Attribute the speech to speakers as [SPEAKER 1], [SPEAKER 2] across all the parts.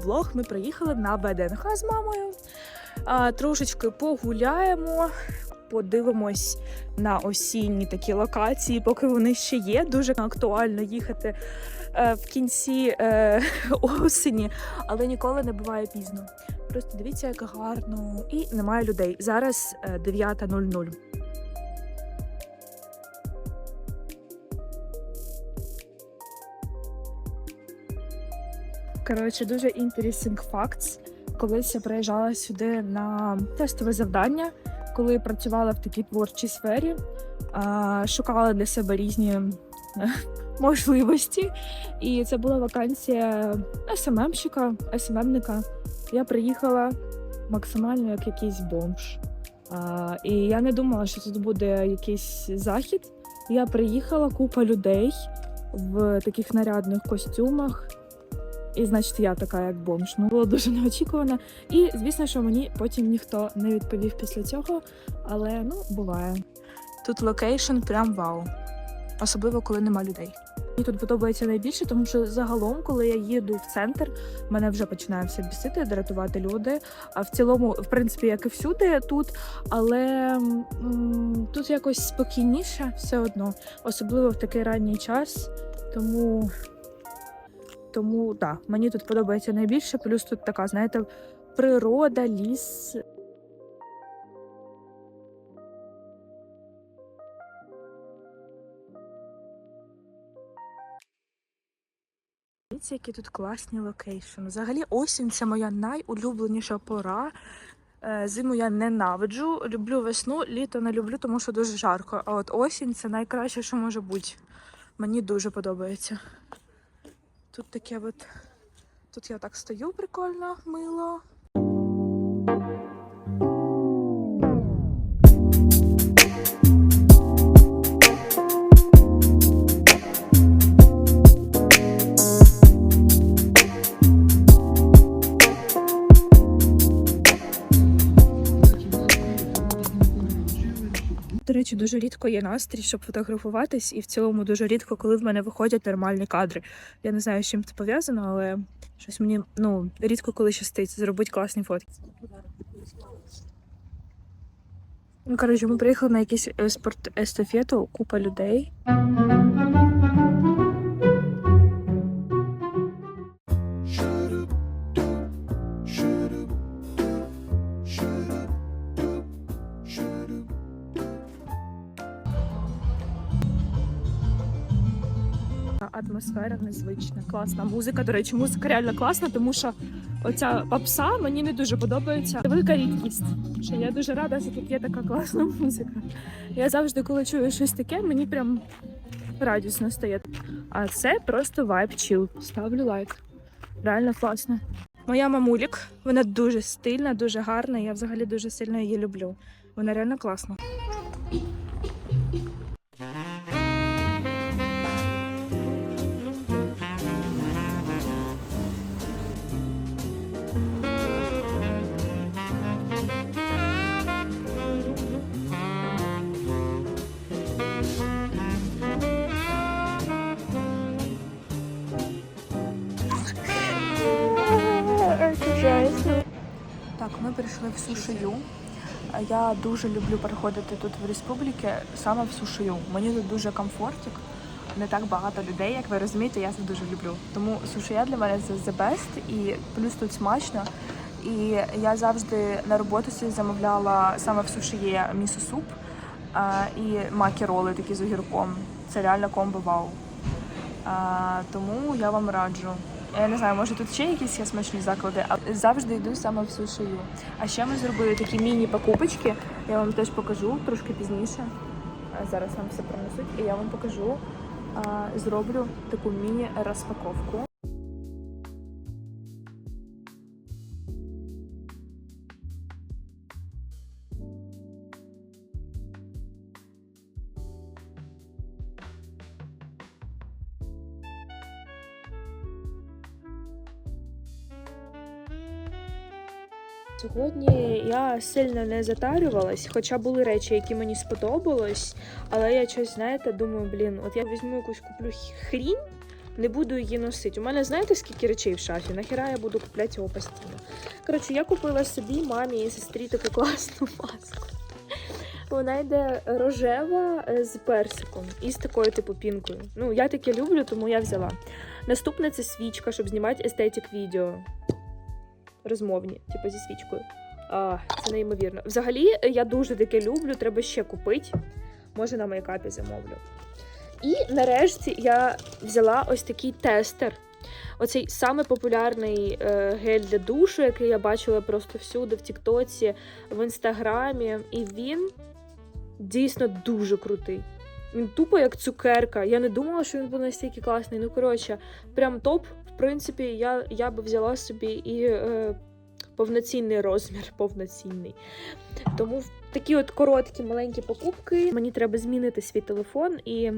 [SPEAKER 1] влог. Ми приїхали на ВДНХ з мамою. Трошечки погуляємо, подивимось на осінні такі локації, поки вони ще є. Дуже актуально їхати е, в кінці е, осені, але ніколи не буває пізно. Просто дивіться, як гарно, і немає людей. Зараз е, 9.00. Коротше, дуже interesting facts. Колись я приїжджала сюди на тестове завдання, коли працювала в такій творчій сфері, шукала для себе різні е, можливості. І це була вакансія СММщика, СММника. Я приїхала максимально як якийсь бомж. І я не думала, що тут буде якийсь захід. Я приїхала, купа людей в таких нарядних костюмах. І значить, я така, як бомж. Ну було дуже неочікувано. І звісно, що мені потім ніхто не відповів після цього, але ну буває. Тут локейшн прям вау. Особливо, коли нема людей. Мені тут подобається найбільше, тому що загалом, коли я їду в центр, мене вже починає все бісити, дратувати люди. А в цілому, в принципі, як і всюди тут, але м, тут якось спокійніше все одно, особливо в такий ранній час. Тому тому так, мені тут подобається найбільше. Плюс тут така, знаєте, природа, ліс. Дивіться, які тут класні локейшн. Взагалі, осінь це моя найулюбленіша пора. Е, Зиму я ненавиджу. Люблю весну, літо не люблю, тому що дуже жарко. А от осінь це найкраще, що може бути. Мені дуже подобається. Тут таке от. Тут я так стою прикольно, мило. Речі, дуже рідко є настрій, щоб фотографуватись, і в цілому дуже рідко, коли в мене виходять нормальні кадри. Я не знаю, з чим це пов'язано, але щось мені ну рідко коли щастить зробити класні фотки. Ну, коротше, ми приїхали на якийсь е, спорт естафету, купа людей. Атмосфера незвична, класна музика. До речі, музика реально класна, тому що оця попса мені не дуже подобається. Велика рідкість. Що я дуже рада, що тут є така класна музика. Я завжди, коли чую щось таке, мені прям радісно стає. А це просто вайб чіл. Ставлю лайк. Реально класно. Моя мамулік, вона дуже стильна, дуже гарна. Я взагалі дуже сильно її люблю. Вона реально класна. Ми прийшли в сушию. Я дуже люблю переходити тут в республіки, саме в сушию. Мені тут дуже комфортик, не так багато людей, як ви розумієте, я це дуже люблю. Тому сушия для мене це the best, і плюс тут смачно. І я завжди на роботу замовляла саме в сушиє місо-суп і макі роли такі з огірком. Це реально комбо вау. Тому я вам раджу. Я не знаю, може тут ще якісь є смачні заклади, але завжди йду саме в сушию. А ще ми зробили такі міні-покупочки. Я вам теж покажу трошки пізніше. Зараз нам все принесуть, і я вам покажу. Зроблю таку міні-розпаковку. Сьогодні я сильно не затарювалась, хоча були речі, які мені сподобались, але я щось, знаєте, думаю, блін, от я візьму якусь куплю хрінь, не буду її носити. У мене знаєте, скільки речей в шафі? Нахіра я буду купляти його постійно. Коротше, я купила собі мамі і сестрі таку класну маску. Вона йде рожева е, з персиком і з такою типу пінкою. Ну, я таке люблю, тому я взяла. Наступне це свічка, щоб знімати естетик відео. Розмовні, типу зі свічкою. А, це неймовірно. Взагалі, я дуже таке люблю, треба ще купити. Може, на мейкапі замовлю. І нарешті я взяла ось такий тестер. Оцей самий популярний е, гель для душу, який я бачила просто всюди, в Тіктоці, в інстаграмі. І він дійсно дуже крутий. Він тупо як цукерка. Я не думала, що він буде настільки класний. Ну, коротше, прям топ. В принципі, я, я би взяла собі і е, повноцінний розмір, повноцінний. Тому такі от короткі маленькі покупки. Мені треба змінити свій телефон, і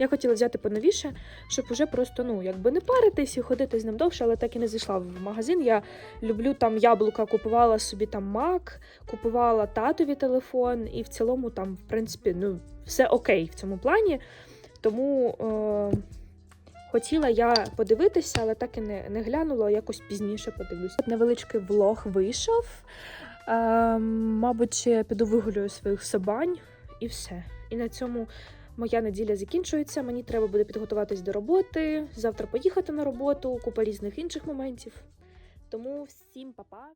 [SPEAKER 1] я хотіла взяти поновіше, щоб уже просто ну якби не паритись і ходити з ним довше, але так і не зайшла в магазин. Я люблю там яблука, купувала собі там Mac, купувала татові телефон, і в цілому там, в принципі, ну все окей в цьому плані. Тому е, хотіла я подивитися, але так і не, не глянула, якось пізніше подивлюся. Невеличкий влог вийшов. Е, мабуть, ще піду вигулюю своїх собань і все. І на цьому моя неділя закінчується. Мені треба буде підготуватись до роботи. Завтра поїхати на роботу, купа різних інших моментів. Тому всім па-па!